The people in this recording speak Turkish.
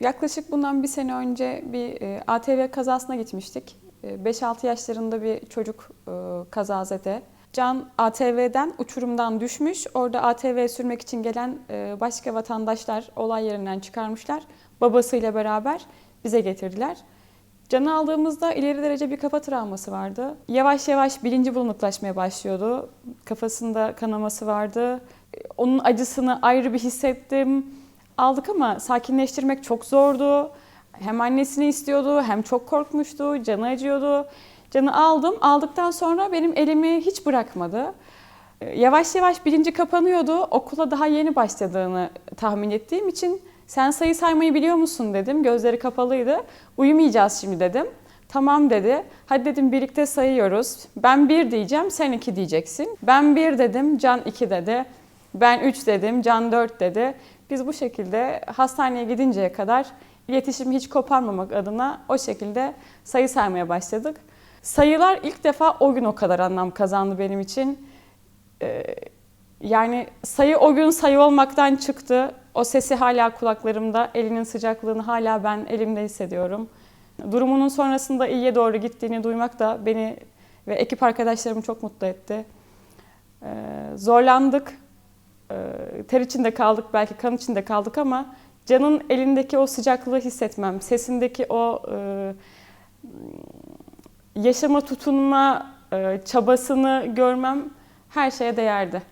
Yaklaşık bundan bir sene önce bir e, ATV kazasına gitmiştik. E, 5-6 yaşlarında bir çocuk e, kazazede. Can ATV'den, uçurumdan düşmüş. Orada ATV sürmek için gelen e, başka vatandaşlar olay yerinden çıkarmışlar. Babasıyla beraber bize getirdiler. Canı aldığımızda ileri derece bir kafa travması vardı. Yavaş yavaş bilinci bulanıklaşmaya başlıyordu. Kafasında kanaması vardı. Onun acısını ayrı bir hissettim. Aldık ama sakinleştirmek çok zordu. Hem annesini istiyordu hem çok korkmuştu, canı acıyordu. Canı aldım. Aldıktan sonra benim elimi hiç bırakmadı. Yavaş yavaş bilinci kapanıyordu. Okula daha yeni başladığını tahmin ettiğim için sen sayı saymayı biliyor musun dedim. Gözleri kapalıydı. Uyumayacağız şimdi dedim. Tamam dedi. Hadi dedim birlikte sayıyoruz. Ben bir diyeceğim, sen iki diyeceksin. Ben bir dedim, Can iki dedi. Ben üç dedim, Can dört dedi. Biz bu şekilde hastaneye gidinceye kadar iletişimi hiç koparmamak adına o şekilde sayı saymaya başladık. Sayılar ilk defa o gün o kadar anlam kazandı benim için. Ee, yani sayı o gün sayı olmaktan çıktı. O sesi hala kulaklarımda, elinin sıcaklığını hala ben elimde hissediyorum. Durumunun sonrasında iyiye doğru gittiğini duymak da beni ve ekip arkadaşlarımı çok mutlu etti. Ee, zorlandık, ter içinde kaldık, belki kan içinde kaldık ama Can'ın elindeki o sıcaklığı hissetmem, sesindeki o e, yaşama tutunma e, çabasını görmem her şeye değerdi.